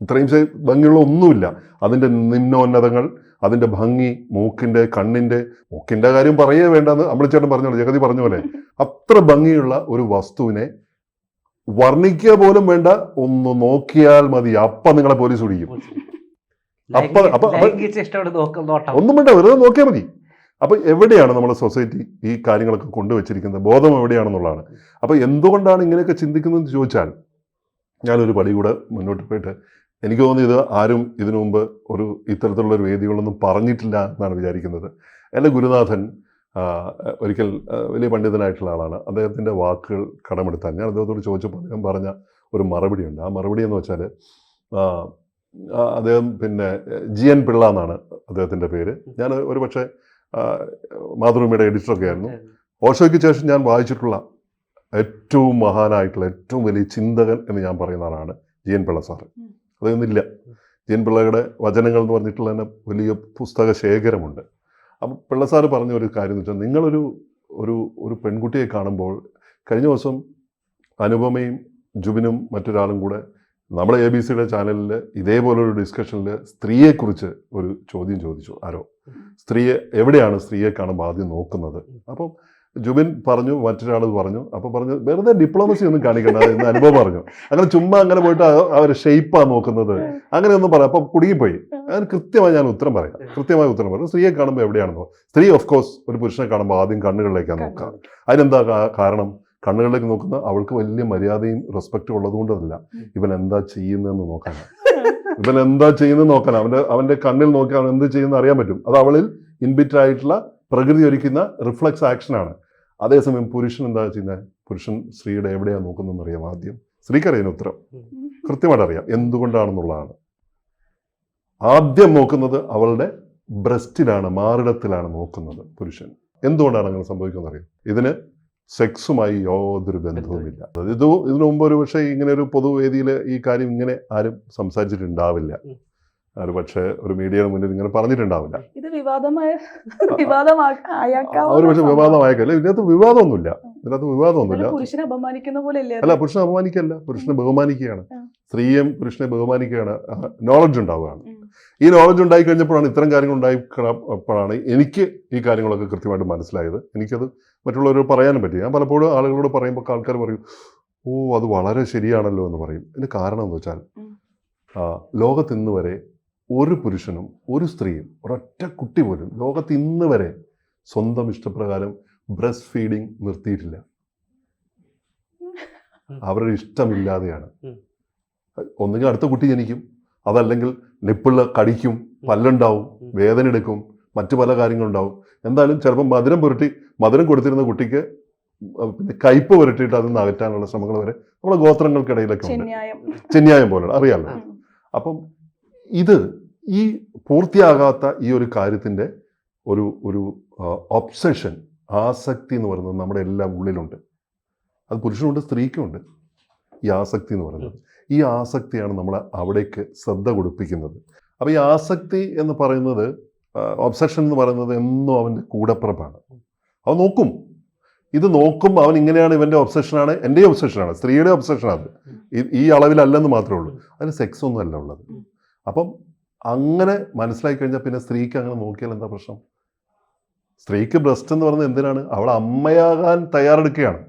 ഇത്രയും ഭംഗിയുള്ള ഒന്നുമില്ല. അതിന്റെ നിമ്നോന്നതങ്ങൾ അതിന്റെ ഭംഗി മൂക്കിന്റെ കണ്ണിന്റെ മൂക്കിന്റെ കാര്യം പറയേ വേണ്ടെന്ന് അമ്പളിച്ചേട്ടൻ പറഞ്ഞോളൂ. ജഗതി പറഞ്ഞ പോലെ അത്ര ഭംഗിയുള്ള ഒരു വസ്തുവിനെ വർണിക്കുക പോലും വേണ്ട. ഒന്ന് നോക്കിയാൽ മതി. അപ്പം നിങ്ങളെ പോലീസ് പിടിക്കും. അപ്പൊ- അപ്പൊ- ഒന്നും വേണ്ട. വെറുതെ നോക്കിയാൽ മതി. അപ്പോൾ എവിടെയാണ് നമ്മുടെ സൊസൈറ്റി ഈ കാര്യങ്ങളൊക്കെ കൊണ്ടുവച്ചിരിക്കുന്നത്? ബോധം എവിടെയാണെന്നുള്ളതാണ്. അപ്പോൾ എന്തുകൊണ്ടാണ് ഇങ്ങനെയൊക്കെ ചിന്തിക്കുന്നതെന്ന് ചോദിച്ചാൽ ഞാനൊരു പടി കൂടെ മുന്നോട്ട് പോയിട്ട് എനിക്ക് തോന്നുന്നു ഇത് ആരും ഇതിനു മുമ്പ് ഒരു ഇത്തരത്തിലുള്ള ഒരു വേദികളൊന്നും പറഞ്ഞിട്ടില്ല എന്നാണ് വിചാരിക്കുന്നത്. എന്റെ ഗുരുനാഥൻ ഒരിക്കൽ വലിയ പണ്ഡിതനായിട്ടുള്ള ആളാണ്. അദ്ദേഹത്തിന്റെ വാക്കുകൾ കടമെടുത്താൽ ഞാൻ അദ്ദേഹത്തോട് ചോദിച്ചപ്പോൾ അദ്ദേഹം പറഞ്ഞ ഒരു മറുപടിയുണ്ട്. ആ മറുപടി എന്ന് വെച്ചാൽ അദ്ദേഹം പിന്നെ ജി എൻ പിള്ള എന്നാണ് അദ്ദേഹത്തിന്റെ പേര്. ഞാൻ ഒരു പക്ഷേ മാതൃഭൂമിയുടെ എഡിറ്ററൊക്കെ ആയിരുന്നു. ഓഷോയ്ക്ക് ശേഷം ഞാൻ വായിച്ചിട്ടുള്ള ഏറ്റവും മഹാനായിട്ടുള്ള ഏറ്റവും വലിയ ചിന്തകൻ എന്ന് ഞാൻ പറയുന്ന ആളാണ് ജി എൻ പിള്ള സാറ്. അതൊന്നുമില്ല ജി എൻ പിള്ളയുടെ വചനങ്ങൾ എന്ന് പറഞ്ഞിട്ടുള്ള തന്നെ വലിയ പുസ്തക ശേഖരമുണ്ട്. അപ്പം പിള്ള സാറ് പറഞ്ഞ ഒരു കാര്യം എന്ന് വെച്ചാൽ നിങ്ങളൊരു ഒരു ഒരു പെൺകുട്ടിയെ കാണുമ്പോൾ കഴിഞ്ഞ ദിവസം അനുപമയും ജുബിനും മറ്റൊരാളും കൂടെ നമ്മുടെ എ ബി സിയുടെ ചാനലിൽ ഇതേപോലൊരു ഡിസ്കഷനിൽ സ്ത്രീയെക്കുറിച്ച് ഒരു ചോദ്യം ചോദിച്ചു ആരോ. സ്ത്രീയെ എവിടെയാണ് സ്ത്രീയെ കാണുമ്പോൾ ആദ്യം നോക്കുന്നത്? അപ്പം ജുബിൻ പറഞ്ഞു മറ്റൊരാൾ പറഞ്ഞു അപ്പോൾ പറഞ്ഞു വെറുതെ ഡിപ്ലോമസി ഒന്നും കാണിക്കണ്ട എന്ന് അനുഭവം പറഞ്ഞു. അങ്ങനെ ചുമ്മാ അങ്ങനെ പോയിട്ട് അവർ ഷെയ്പ്പാണ് നോക്കുന്നത്. അങ്ങനെയൊന്നും പറയാം അപ്പം കുടുങ്ങിപ്പോയി. അങ്ങനെ കൃത്യമായി ഞാൻ ഉത്തരം പറയാം. കൃത്യമായി ഉത്തരം പറയും. സ്ത്രീയെ കാണുമ്പോൾ എവിടെയാണെന്നോ. സ്ത്രീ ഓഫ് കോഴ്സ് ഒരു പുരുഷനെ കാണുമ്പോൾ ആദ്യം കണ്ണുകളിലേക്കാണ് നോക്കുക. അതിനെന്താ കാരണം? കണ്ണുകളിലേക്ക് നോക്കുന്ന അവൾക്ക് വലിയ മര്യാദയും റെസ്പെക്റ്റും ഉള്ളതുകൊണ്ടല്ല ഇവൻ എന്താ ചെയ്യുന്നതെന്ന് നോക്കാനാണ് ഇവൻ എന്താ ചെയ്യുന്നത് നോക്കാൻ. അവന്റെ അവന്റെ കണ്ണിൽ നോക്കി അവൻ എന്ത് ചെയ്യുന്ന അറിയാൻ പറ്റും. അത് അവളിൽ ഇൻബിറ്റ് ആയിട്ടുള്ള പ്രകൃതി ഒരുക്കുന്ന റിഫ്ലക്സ് ആക്ഷനാണ് അതേസമയം പുരുഷൻ എന്താ ചെയ്യുന്നത്? പുരുഷൻ സ്ത്രീയുടെ എവിടെയാണ് നോക്കുന്നതെന്ന് അറിയാം ആദ്യം. സ്ത്രീക്കറിയാൻ ഉത്തരം. കൃത്യമായിട്ട് അറിയാം. എന്തുകൊണ്ടാണെന്നുള്ളതാണ്. ആദ്യം നോക്കുന്നത് അവളുടെ ബ്രസ്റ്റിലാണ് മാറിടത്തിലാണ് നോക്കുന്നത് പുരുഷൻ. എന്തുകൊണ്ടാണ് അങ്ങനെ സംഭവിക്കുന്നത് അറിയാം? ഇതിന് സെക്സുമായി യാതൊരു ബന്ധവുമില്ല. ഇത് ഇതിനു മുമ്പ് ഒരു പക്ഷേ ഇങ്ങനെ ഒരു പൊതുവേദിയിൽ ഈ കാര്യം ഇങ്ങനെ ആരും സംസാരിച്ചിട്ടുണ്ടാവില്ല. ഒരു പക്ഷേ ഒരു മീഡിയയുടെ മുന്നിൽ ഇങ്ങനെ പറഞ്ഞിട്ടുണ്ടാവില്ല. ഇത് വിവാദമായ പക്ഷെ. വിവാദമായേക്കല്ല. ഇതിനകത്ത് വിവാദമൊന്നുമില്ല. ഇതിനകത്ത് വിവാദമൊന്നുമില്ല. പുരുഷനെ അപമാനിക്കുന്ന പോലെ അല്ലേ പുരുഷനെ അപമാനിക്കല്ല പുരുഷനെ ബഹുമാനിക്കുകയാണ്. സ്ത്രീയും പുരുഷനെ ബഹുമാനിക്കുകയാണ്. നോളജ് ഉണ്ടാവുകയാണ്. ഈ നോളജ് ഉണ്ടായി കഴിഞ്ഞപ്പോഴാണ് ഇത്തരം കാര്യങ്ങൾ ഉണ്ടായപ്പോഴാണ് എനിക്ക് ഈ കാര്യങ്ങളൊക്കെ കൃത്യമായിട്ട് മനസ്സിലായത്. എനിക്കത് മറ്റുള്ളവരോട് പറയാനും പറ്റി. ഞാൻ പലപ്പോഴും ആളുകളോട് പറയുമ്പോൾ ആൾക്കാർ പറയും ഓ അത് വളരെ ശരിയാണല്ലോ എന്ന് പറയും. ഇതിന് കാരണം എന്ന് വെച്ചാൽ ലോകത്ത് ഇന്ന് വരെ ഒരു പുരുഷനും ഒരു സ്ത്രീയും ഒരൊറ്റ കുട്ടി പോലും ലോകത്ത് ഇന്ന് വരെ സ്വന്തം ഇഷ്ടപ്രകാരം ബ്രസ്റ്റ് ഫീഡിങ് നിർത്തിയിട്ടില്ല. അവരുടെ ഇഷ്ടമില്ലാതെയാണ്. ഒന്നുകിൽ അടുത്ത കുട്ടി ജനിക്കും അതല്ലെങ്കിൽ നിപ്പിൾ കടിക്കും പല്ലുണ്ടാവും വേദന എടുക്കും മറ്റു പല കാര്യങ്ങളുണ്ടാവും. എന്തായാലും ചിലപ്പോൾ മധുരം പുരട്ടി മധുരം കൊടുത്തിരുന്ന കുട്ടിക്ക് പിന്നെ കയ്പ് പുരട്ടിയിട്ട് അതിൽ നിന്ന് അകറ്റാനുള്ള ശ്രമങ്ങൾ വരെ നമ്മുടെ ഗോത്രങ്ങൾക്കിടയിലൊക്കെ ഉണ്ട്. ചെന്യായം പോലെയുള്ള അറിയാമല്ലോ. അപ്പം ഇത് ഈ പൂർത്തിയാകാത്ത ഈ ഒരു കാര്യത്തിന്റെ ഒരു ഒരു ഒബ്സെഷൻ ആസക്തി എന്ന് പറയുന്നത് നമ്മുടെ എല്ലാം ഉള്ളിലുണ്ട്. അത് പുരുഷനുണ്ട് സ്ത്രീക്കുമുണ്ട് ഈ ആസക്തി എന്ന് പറയുന്നത്. ഈ ആസക്തിയാണ് നമ്മളെ അവിടേക്ക് ശ്രദ്ധ കൊടുപ്പിക്കുന്നത്. അപ്പോൾ ഈ ആസക്തി എന്ന് പറയുന്നത് ഒബ്സഷൻ എന്ന് പറയുന്നത് എന്നും അവന്റെ കൂടപ്പിറപ്പാണ്. അവൻ നോക്കും. ഇത് നോക്കും അവൻ ഇങ്ങനെയാണ് ഇവന്റെ ഒബ്സഷനാണ് എന്റെ ഒബ്സഷനാണ് സ്ത്രീയുടെ ഒബ്സഷനാണ് ഈ- അളവിലല്ലെന്ന് മാത്രമേ ഉള്ളൂ. അതിന് സെക്സ് ഒന്നും അല്ല ഉള്ളത്. അപ്പം അങ്ങനെ മനസ്സിലാക്കി കഴിഞ്ഞാൽ പിന്നെ സ്ത്രീക്ക് അങ്ങനെ നോക്കിയാൽ എന്താ പ്രശ്നം? സ്ത്രീക്ക് ബ്രസ്റ്റ് എന്ന് പറയുന്നത് എന്തിനാണ്? അവൾ അമ്മയാകാൻ തയ്യാറെടുക്കുകയാണ്.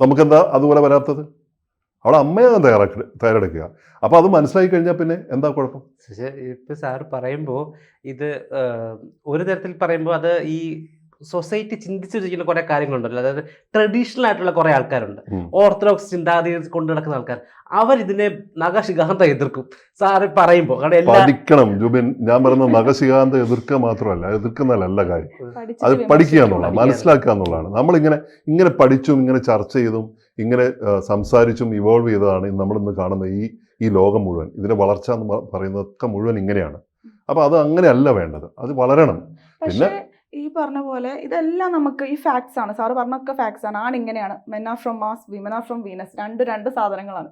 നമുക്കെന്താ അതുപോലെ വരാത്തത്? അവൾ അമ്മയാകും തയ്യാറാക്കി തയ്യാറെടുക്കുക. അപ്പോൾ അത് മനസ്സിലാക്കി കഴിഞ്ഞാൽ പിന്നെ എന്താ കുഴപ്പം? പക്ഷേ ഇപ്പൊ സാർ പറയുമ്പോൾ ഇത് ഒരു തരത്തിൽ പറയുമ്പോൾ അത് ഈ സൊസൈറ്റി ചിന്തിച്ചു വെച്ചിരിക്കുന്ന കുറെ കാര്യങ്ങളുണ്ടല്ലോ. അതായത് ട്രഡീഷണൽ ആയിട്ടുള്ള കുറേ ആൾക്കാരുണ്ട്. ഓർത്തഡോക്സ് ചിന്താഗതി കൊണ്ടു നടക്കുന്ന ആൾക്കാർ. അവരിതിനെ നഗശികാന്ത എതിർക്കും. സാറ് പറയുമ്പോൾ പഠിക്കണം ജുബിൻ. ഞാൻ പറയുന്നത് നഖശികാന്ത എതിർക്കുക മാത്രമല്ല എതിർക്കുന്നതല്ല കാര്യം. അത് പഠിക്കുക എന്നുള്ളതാണ്. മനസ്സിലാക്കുക എന്നുള്ളതാണ്. നമ്മളിങ്ങനെ ഇങ്ങനെ പഠിച്ചും ഇങ്ങനെ ചർച്ച ചെയ്തും ഇങ്ങനെ സംസാരിച്ചും ഇവോൾവ് ചെയ്തതാണ് നമ്മളിന്ന് കാണുന്ന ഈ ഈ ലോകം മുഴുവൻ. ഇതിന്റെ വളർച്ച എന്ന് പറയുന്നതൊക്കെ മുഴുവൻ ഇങ്ങനെയാണ്. അപ്പോൾ അത് അങ്ങനെയല്ല വേണ്ടത്. അത് വളരണം. പിന്നെ ഈ പറഞ്ഞ പോലെ ഇതെല്ലാം നമുക്ക് ഈ ഫാക്ട്സ് ആണ്. സാറ് പറഞ്ഞൊക്കെ ഫാക്ട്സ് ആണ്. ആണ് ഇങ്ങനെയാണ്. Men are from Mars women are from Venus രണ്ട് രണ്ട് സാധനങ്ങളാണ്.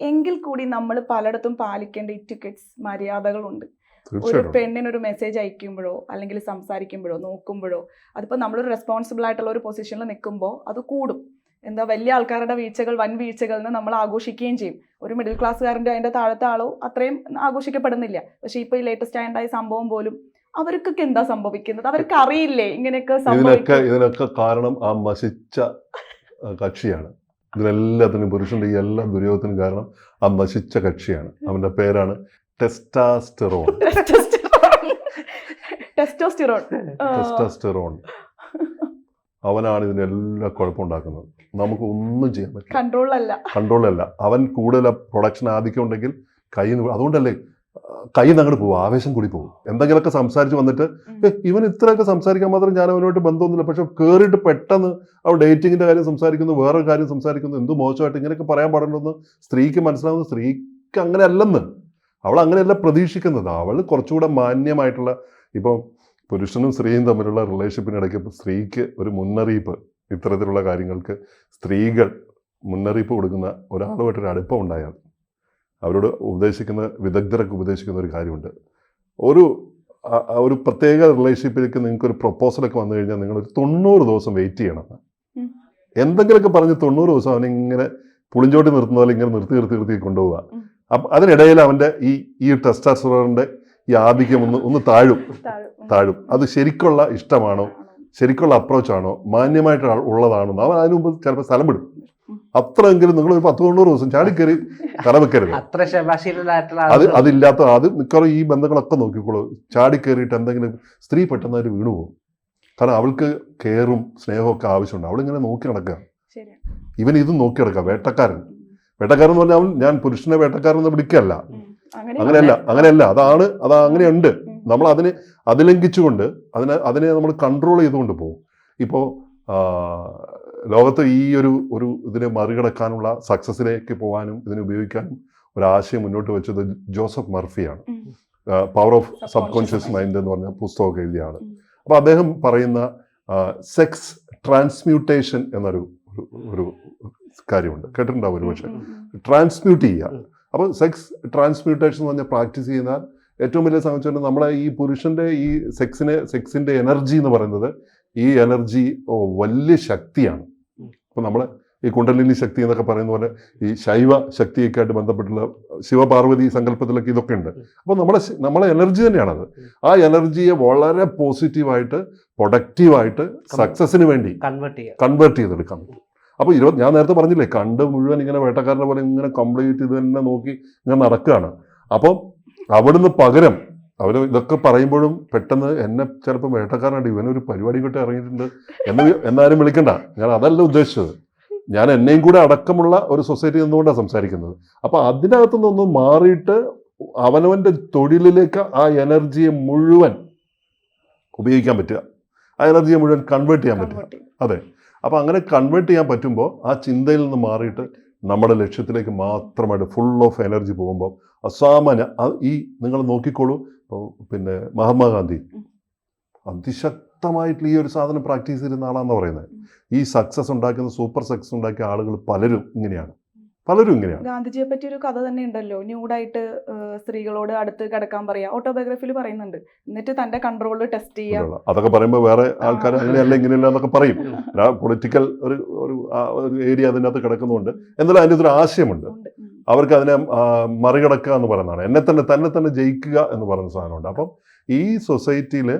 എങ്കിൽ കൂടി നമ്മൾ പലയിടത്തും പാലിക്കേണ്ട ഇറ്റിക്കറ്റ്സ് മര്യാദകളുണ്ട്. ഒരു പെണ്ണിനൊരു മെസ്സേജ് അയക്കുമ്പോഴോ അല്ലെങ്കിൽ സംസാരിക്കുമ്പോഴോ നോക്കുമ്പോഴോ അതിപ്പോൾ നമ്മളൊരു റെസ്പോൺസിബിൾ ആയിട്ടുള്ള ഒരു പൊസിഷനിൽ നിൽക്കുമ്പോൾ അത് കൂടും. എന്താ വലിയ ആൾക്കാരുടെ വീഴ്ചകൾ വൻ വീഴ്ചകൾ എന്ന് നമ്മൾ ആഘോഷിക്കുകയും ചെയ്യും. ഒരു മിഡിൽ ക്ലാസ്സുകാരന്റെ അതിന്റെ താഴത്തെ ആളോ അത്രയും ആഘോഷിക്കപ്പെടുന്നില്ല. പക്ഷെ ഇപ്പൊ ഈ ലേറ്റസ്റ്റ് ആയ സംഭവം പോലും അവർക്കൊക്കെ എന്താ സംഭവിക്കുന്നത്? അവർക്ക് അറിയില്ലേ ഇങ്ങനെയൊക്കെ ഇതിനൊക്കെ ഇതിനൊക്കെ കാരണം ആ മസിച്ച കക്ഷിയാണ്. ഇതിനെല്ലാത്തിനും പുരുഷന്റെ ഈ എല്ലാ ദുര്യോഗത്തിനും കാരണം ആ മസിച്ച കക്ഷിയാണ്. അവന്റെ പേരാണ് ടെസ്റ്റാസ്റ്റെറോൺ. ടെസ്റ്റോസ്റ്റിറോൺ. ടെസ്റ്റാസ്റ്റെറോൺ. അവനാണ് ഇതിനെല്ലാം കുഴപ്പമുണ്ടാക്കുന്നത്. നമുക്ക് ഒന്നും ചെയ്യാൻ പറ്റില്ല. കൺട്രോൾ അല്ല അവൻ കൂടുതൽ പ്രൊഡക്ഷൻ ആധിക്യം ഉണ്ടെങ്കിൽ കൈ അതുകൊണ്ടല്ലേ കൈ അങ്ങോട്ട് പോകും ആവേശം കൂടി പോകും എന്തെങ്കിലുമൊക്കെ സംസാരിച്ച് വന്നിട്ട് ഇവൻ ഇത്രയൊക്കെ സംസാരിക്കാൻ മാത്രം ഞാൻ അവനുമായിട്ട് ബന്ധമൊന്നുമില്ല. പക്ഷെ കയറിയിട്ട് പെട്ടെന്ന് അവൻ ഡേറ്റിങ്ങിന്റെ കാര്യം സംസാരിക്കുന്നു വേറൊരു കാര്യം സംസാരിക്കുന്നു എന്ത് മോശമായിട്ട് ഇങ്ങനെയൊക്കെ പറയാൻ പാടുണ്ടെന്ന് സ്ത്രീക്ക് മനസ്സിലാവുന്നത് സ്ത്രീക്ക് അങ്ങനെ അല്ലെന്ന് അവൾ അങ്ങനെയല്ല പ്രതീക്ഷിക്കുന്നത്. അവൾ കുറച്ചുകൂടെ മാന്യമായിട്ടുള്ള ഇപ്പോൾ പുരുഷനും സ്ത്രീയും തമ്മിലുള്ള റിലേഷൻഷിപ്പിനിടയ്ക്ക് സ്ത്രീക്ക് ഒരു മുന്നറിയിപ്പ് ഇത്തരത്തിലുള്ള കാര്യങ്ങൾക്ക് സ്ത്രീകൾ മുന്നറിയിപ്പ് കൊടുക്കുന്ന ഒരാളുമായിട്ടൊരു അടുപ്പം ഉണ്ടായാൽ അവരോട് ഉപദേശിക്കുന്ന വിദഗ്ധരൊക്കെ ഉപദേശിക്കുന്ന ഒരു കാര്യമുണ്ട്. ഒരു ഒരു പ്രത്യേക റിലേഷൻഷിപ്പിലേക്ക് നിങ്ങൾക്കൊരു പ്രപ്പോസലൊക്കെ വന്നു കഴിഞ്ഞാൽ നിങ്ങൾ ഒരു തൊണ്ണൂറ് ദിവസം വെയിറ്റ് ചെയ്യണം. എന്തെങ്കിലുമൊക്കെ പറഞ്ഞ് തൊണ്ണൂറ് ദിവസം അവനിങ്ങനെ പുളിഞ്ചോട്ടി നിർത്തുന്ന പോലെ ഇങ്ങനെ നിർത്തി നിർത്തി നിർത്തി കൊണ്ടുപോവുക. അപ്പം അതിനിടയിൽ അവന്റെ ഈ ഈ ടെസ്റ്റാസ്റ്ററോണിന്റെ ഈ ആധിക്യം ഒന്ന് ഒന്ന് താഴും. താഴും. അത് ശരിക്കുള്ള ഇഷ്ടമാണോ? ശരിക്കുള്ള അപ്രോച്ചാണോ മാന്യമായിട്ട് ഉള്ളതാണോ അവൻ അതിനു മുമ്പ് ചിലപ്പോൾ സ്ഥലം വിടും. അത്ര അത്രയെങ്കിലും നിങ്ങൾ ഒരു പത്ത് തൊണ്ണൂറ് ദിവസം ചാടിക്കയറി തല വെക്കരുത്. അത് അതില്ലാത്ത അത് മിക്കവാറും ഈ ബന്ധങ്ങളൊക്കെ നോക്കിക്കോളൂ. ചാടി കയറിയിട്ട് എന്തെങ്കിലും സ്ത്രീ പെട്ടെന്ന് അവർ വീണു പോകും. കാരണം അവൾക്ക് കെയറും സ്നേഹവും ഒക്കെ ആവശ്യമുണ്ട്. അവളിങ്ങനെ നോക്കി നടക്കുക ഇവൻ ഇതും നോക്കി നടക്കുക വേട്ടക്കാരൻ. വേട്ടക്കാരൻ എന്ന് പറഞ്ഞാൽ അവൻ ഞാൻ പുരുഷനെ വേട്ടക്കാരൻ എന്ന് വിളിക്കല്ല അങ്ങനെയല്ല. അങ്ങനെയല്ല. അതാണ് അത് അങ്ങനെയുണ്ട്. നമ്മൾ അതിനെ അതിലംഘിച്ചുകൊണ്ട് അതിനെ അതിനെ നമ്മൾ കൺട്രോൾ ചെയ്തുകൊണ്ട് പോകും. ഇപ്പോൾ ലോകത്ത് ഈ ഒരു ഒരു ഇതിനെ മറികടക്കാനുള്ള സക്സസിലേക്ക് പോകാനും ഇതിനെ ഉപയോഗിക്കാനും ഒരാശയം മുന്നോട്ട് വെച്ചത് ജോസഫ് മർഫിയാണ്. Power of subconscious mind എന്ന് പറഞ്ഞ പുസ്തകമൊക്കെ എഴുതിയ ആൾ അപ്പോൾ അദ്ദേഹം പറയുന്ന സെക്സ് ട്രാൻസ്മ്യൂട്ടേഷൻ എന്നൊരു ഒരു- കാര്യമുണ്ട്. കേട്ടിട്ടുണ്ടാവും ഒരു പക്ഷേ. ട്രാൻസ്മ്യൂട്ട് ചെയ്യുക. അപ്പോൾ സെക്സ് ട്രാൻസ്മ്യൂട്ടേഷൻ എന്ന് പറഞ്ഞാൽ പ്രാക്ടീസ് ചെയ്യുന്നാൽ ഏറ്റവും വലിയ സംബന്ധിച്ചുകൊണ്ട് നമ്മളെ ഈ പുരുഷന്റെ ഈ സെക്സിനെ സെക്സിന്റെ എനർജി എന്ന് പറയുന്നത് ഈ എനർജി വലിയ ശക്തിയാണ്. അപ്പോൾ നമ്മൾ ഈ കുണ്ടലിനി ശക്തി എന്നൊക്കെ പറയുന്ന പോലെ ഈ ശൈവ ശക്തിയൊക്കെ ആയിട്ട് ബന്ധപ്പെട്ടുള്ള ശിവപാർവതി സങ്കല്പത്തിലൊക്കെ ഇതൊക്കെ ഉണ്ട്. അപ്പോൾ നമ്മളെ നമ്മളെ എനർജി തന്നെയാണത്. ആ എനർജിയെ വളരെ പോസിറ്റീവായിട്ട് പ്രൊഡക്റ്റീവായിട്ട് സക്സസിന് വേണ്ടി കൺവേർട്ട് ചെയ്തെടുക്കാൻ പറ്റും അപ്പോൾ ഇരുപത് ഞാൻ നേരത്തെ പറഞ്ഞില്ലേ കണ്ട് മുഴുവൻ ഇങ്ങനെ വേട്ടക്കാരനെ പോലെ ഇങ്ങനെ കംപ്ലീറ്റ് ഇത് തന്നെ നോക്കി ഇങ്ങനെ നടക്കുകയാണ്. അപ്പം അവിടുന്ന് പകരം അവർ ഇതൊക്കെ പറയുമ്പോഴും പെട്ടെന്ന് എന്നെ ചിലപ്പോൾ വേട്ടക്കാരനായിട്ട് ഇവനൊരു പരിപാടി കിട്ടി ഇറങ്ങിയിട്ടുണ്ട് എന്ന് എന്നാലും എന്നാരും വിളിക്കണ്ട. ഞാൻ അതല്ല ഉദ്ദേശിച്ചത്. ഞാൻ എന്നെയും കൂടെ അടക്കമുള്ള ഒരു സൊസൈറ്റി നിന്നുകൊണ്ടാണ് സംസാരിക്കുന്നത്. അപ്പോൾ അതിനകത്തു നിന്നൊന്ന് മാറിയിട്ട് അവനവന്റെ തൊഴിലിലേക്ക് ആ എനർജിയെ മുഴുവൻ ഉപയോഗിക്കാൻ പറ്റുക. ആ എനർജിയെ മുഴുവൻ കൺവേർട്ട് ചെയ്യാൻ പറ്റുക. അതെ. അപ്പൊ അപ്പോൾ അങ്ങനെ കൺവേർട്ട് ചെയ്യാൻ പറ്റുമ്പോൾ ആ ചിന്തയിൽ നിന്ന് മാറിയിട്ട് നമ്മുടെ ലക്ഷ്യത്തിലേക്ക് മാത്രമായിട്ട് ഫുൾ ഓഫ് എനർജി പോകുമ്പോൾ അസാമാന്യ ഈ നിങ്ങൾ നോക്കിക്കോളൂ. ഇപ്പോൾ പിന്നെ മഹാത്മാഗാന്ധി. അതിശക്തമായിട്ടുള്ള ഈ ഒരു സാധനം പ്രാക്ടീസ് ചെയ്തിരുന്ന ആളാണെന്ന് പറയുന്നത് ഈ സക്സസ് ഉണ്ടാക്കുന്ന സൂപ്പർ സക്സസ് ഉണ്ടാക്കിയ ആളുകൾ പലരും ഇങ്ങനെയാണ്. പലരും ഇങ്ങനെയാണ്. ഗാന്ധിജിയെ പറ്റി ഒരു കഥ തന്നെ ഉണ്ടല്ലോ ന്യൂഡായിട്ട് സ്ത്രീകളോട് അടുത്ത് കിടക്കാൻ പറയാ. ഓട്ടോബയോഗ്രഫിയിൽ പറയുന്നുണ്ട്. എന്നിട്ട് തന്റെ കൺട്രോൾ ടെസ്റ്റ് ചെയ്യാം. അതൊക്കെ പറയുമ്പോൾ വേറെ ആൾക്കാർ. അങ്ങനെയല്ല ഇങ്ങനെയല്ല എന്നൊക്കെ പറയും. പൊളിറ്റിക്കൽ ഒരു ഒരു ഏരിയ അതിന്റെ അകത്ത് കിടക്കുന്നുണ്ട്. എന്നാലും അതിന്റെ ഒരു ആശയമുണ്ട്. അവർക്ക് അതിനെ മറികടക്കുക എന്ന് പറയുന്നതാണ് എന്നെ തന്നെ തന്നെ തന്നെ ജയിക്കുക എന്ന് പറയുന്ന സാധനമുണ്ട്. അപ്പം ഈ സൊസൈറ്റിയിൽ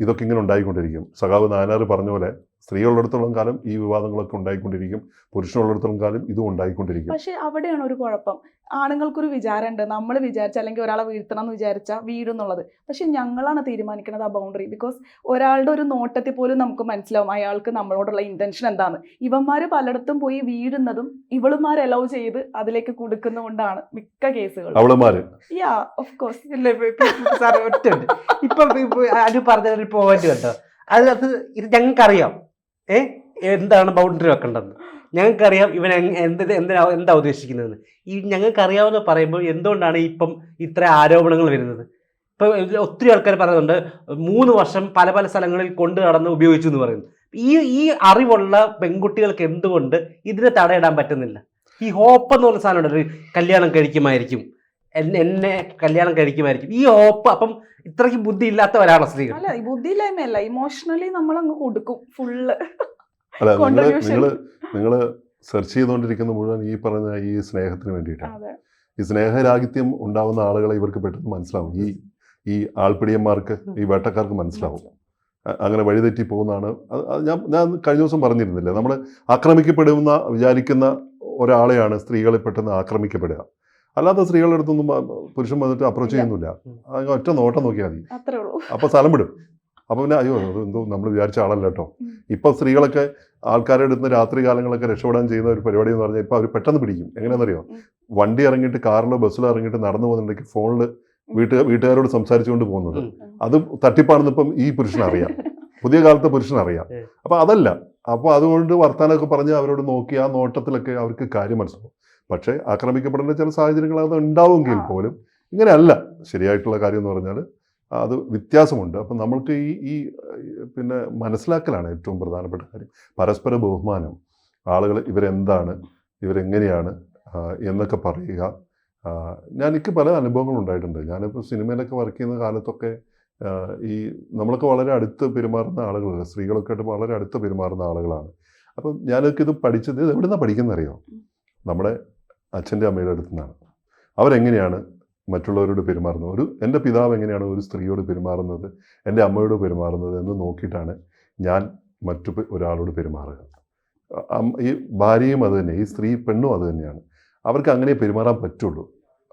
ഇതൊക്കെ ഇങ്ങനെ ഉണ്ടായിക്കൊണ്ടിരിക്കും. സഖാവ് നായനാർ പറഞ്ഞ പോലെ സ്ത്രീകളുള്ളിടത്തോളം കാലം ഈ വിവാദങ്ങളൊക്കെ ഉണ്ടായിക്കൊണ്ടിരിക്കും. പുരുഷനുള്ളിടത്തോളം കാലം ഇതും ഉണ്ടായിക്കൊണ്ടിരിക്കും. പക്ഷെ അവിടെയാണ് ഒരു കുഴപ്പം. ആണുങ്ങൾക്കൊരു വിചാരമുണ്ട്. നമ്മൾ വിചാരിച്ച അല്ലെങ്കിൽ ഒരാളെ വീഴ്ത്തണം എന്ന് വിചാരിച്ചാൽ വീഴുന്നുള്ളത് പക്ഷെ ഞങ്ങളാണ് തീരുമാനിക്കുന്നത് ആ ബൗണ്ടറി ബിക്കോസ് ഒരാളുടെ ഒരു നോട്ടത്തിൽ പോലും നമുക്ക് മനസ്സിലാവും അയാൾക്ക് നമ്മളോടുള്ള ഇന്റൻഷൻ എന്താണ് ഇവന്മാർ പലയിടത്തും പോയി വീഴുന്നതും ഇവളുമാർ അലൗ ചെയ്ത് അതിലേക്ക് കൊടുക്കുന്നതുകൊണ്ടാണ് മിക്ക കേസുകളും. അവളുമാര്? യാ ഓഫ് കോഴ്സ് ഇല്ല ഇപ്പൊ- ഇപ്പൊ- ഇപ്പൊ സാറേ ഒറ്റ ഇപ്പൊ ഇപ്പൊ അനു പറഞ്ഞ ഒരു പോയിന്റ് കേട്ടോ അതിനകത്ത് അത് ഇത് ഞങ്ങൾക്കറിയാം. ഏ? എന്താണ് ബൗണ്ടറി വെക്കേണ്ടതെന്ന് ഞങ്ങൾക്കറിയാം ഇവൻ എന്ത് എന്തിനാ എന്താ ഉദ്ദേശിക്കുന്നതെന്ന്. ഈ ഞങ്ങൾക്കറിയാവുന്ന പറയുമ്പോൾ എന്തുകൊണ്ടാണ് ഇപ്പം ഇത്ര ആരോപണങ്ങൾ വരുന്നത്? ഇപ്പം ഒത്തിരി ആൾക്കാർ പറയുന്നുണ്ട് മൂന്ന് വർഷം പല പല സ്ഥലങ്ങളിൽ കൊണ്ടു നടന്ന് ഉപയോഗിച്ചു എന്ന് പറയുന്നു. ഈ ഈ അറിവുള്ള പെൺകുട്ടികൾക്ക് എന്തുകൊണ്ട് ഇതിനെ തടയിടാൻ പറ്റുന്നില്ല? ഈ ഹോപ്പ് എന്ന് പറഞ്ഞ സാധനം കല്യാണം കഴിക്കുമായിരിക്കും. എന്നെ എന്നെ കല്യാണം കഴിക്കുമായിരിക്കും. ഈ ഓപ്പ് അപ്പം ഇത്രയ്ക്ക് ബുദ്ധി ഇല്ലാത്തവരാണോ സ്ത്രീകൾ? അല്ല ബുദ്ധി ബുദ്ധിയില്ലായ്മയല്ല ഇമോഷണലി നമ്മൾ അങ്ങ് കൊടുക്കും ഫുള്ള് അല്ല. നിങ്ങൾ നിങ്ങൾ സെർച്ച് ചെയ്തുകൊണ്ടിരിക്കുന്ന മുഴുവൻ ഈ പറഞ്ഞ ഈ സ്നേഹത്തിന് വേണ്ടിയിട്ടാണ്. ഈ സ്നേഹരാഹിത്യം ഉണ്ടാവുന്ന ആളുകളെ ഇവർക്ക് പെട്ടെന്ന് മനസ്സിലാവും. ഈ ഈ ആൾപ്പിടിയന്മാർക്ക് ഈ വേട്ടക്കാർക്ക് മനസ്സിലാവും. അങ്ങനെ വഴിതെറ്റി പോകുന്നതാണ്. ഞാൻ ഞാൻ കഴിഞ്ഞ ദിവസം പറഞ്ഞിരുന്നില്ലേ നമ്മൾ ആക്രമിക്കപ്പെടുന്ന വിചാരിക്കുന്ന ഒരാളെയാണ് സ്ത്രീകളെ പെട്ടെന്ന് ആക്രമിക്കപ്പെടുക. അല്ലാത്ത സ്ത്രീകളുടെ അടുത്തൊന്നും പുരുഷൻ വന്നിട്ട് അപ്രോച്ച് ചെയ്യുന്നില്ല. അങ്ങ് ഒറ്റ നോട്ടം നോക്കിയാൽ മതി. അത്രേ ഉള്ളൂ. അപ്പോൾ സ്ഥലം വിടും. അപ്പോൾ പിന്നെ അയ്യോ അത് എന്തോ നമ്മൾ വിചാരിച്ച ആളല്ല കേട്ടോ. ഇപ്പം സ്ത്രീകളൊക്കെ ആൾക്കാരുടെ അടുത്ത് രാത്രി കാലങ്ങളൊക്കെ രക്ഷപ്പെടാൻ ചെയ്യുന്ന ഒരു പരിപാടി എന്ന് പറഞ്ഞാൽ ഇപ്പോൾ അവർ പെട്ടെന്ന് പിടിക്കും. എങ്ങനെയാണെന്നറിയോ വണ്ടി ഇറങ്ങിയിട്ട് കാറിലോ ബസ്സിലോ ഇറങ്ങിയിട്ട് നടന്നു പോകുന്നുണ്ടെങ്കിൽ ഫോണിൽ വീട്ടുകാർ വീട്ടുകാരോട് സംസാരിച്ചുകൊണ്ട് പോകുന്നത് അത് തട്ടിപ്പാണെന്ന് ഇപ്പം ഈ പുരുഷനറിയാം പുതിയ കാലത്തെ പുരുഷനറിയാം അപ്പോൾ അതല്ല. അപ്പോൾ അതുകൊണ്ട് വർത്താനമൊക്കെ പറഞ്ഞ് അവരോട് നോക്കി ആ നോട്ടത്തിലൊക്കെ അവർക്ക് കാര്യം മനസ്സിലാവും. പക്ഷേ ആക്രമിക്കപ്പെടേണ്ട ചില സാഹചര്യങ്ങൾ അത് ഉണ്ടാവുമെങ്കിൽ. പോലും ഇങ്ങനെയല്ല. ശരിയായിട്ടുള്ള കാര്യം എന്ന് പറഞ്ഞാൽ അത് വ്യത്യാസമുണ്ട്. അപ്പം നമ്മൾക്ക് ഈ ഈ പിന്നെ മനസ്സിലാക്കലാണ് ഏറ്റവും പ്രധാനപ്പെട്ട കാര്യം. പരസ്പര ബഹുമാനം ആളുകൾ ഇവരെന്താണ് ഇവരെങ്ങനെയാണ് എന്നൊക്കെ പറയുക. ഞാൻ എനിക്ക് പല അനുഭവങ്ങളും ഉണ്ടായിട്ടുണ്ട്. ഞാനിപ്പോൾ സിനിമയിലൊക്കെ വർക്ക് ചെയ്യുന്ന കാലത്തൊക്കെ ഈ നമ്മളൊക്കെ വളരെ അടുത്ത് പെരുമാറുന്ന ആളുകളല്ല? സ്ത്രീകളൊക്കെ ആയിട്ട് വളരെ അടുത്ത് പെരുമാറുന്ന ആളുകളാണ്. അപ്പം ഞാനൊക്കെ ഇത് പഠിച്ചത് ഇത് എവിടെ നിന്നാണ് പഠിക്കുന്നറിയോ നമ്മുടെ അച്ഛന്റെ അമ്മയുടെ അടുത്ത് നിന്നാണ് അവരെങ്ങനെയാണ് മറ്റുള്ളവരോട് പെരുമാറുന്നത്? ഒരു എന്റെ പിതാവ് എങ്ങനെയാണ് ഒരു സ്ത്രീയോട് പെരുമാറുന്നത്? എന്റെ അമ്മയോട് പെരുമാറുന്നത് എന്ന് നോക്കിയിട്ടാണ് ഞാൻ മറ്റു ഒരാളോട് പെരുമാറുക. ഈ ഭാര്യയും അത് തന്നെ ഈ സ്ത്രീ പെണ്ണും അത് തന്നെയാണ്. അവർക്ക് അങ്ങനെ പെരുമാറാൻ പറ്റുള്ളൂ.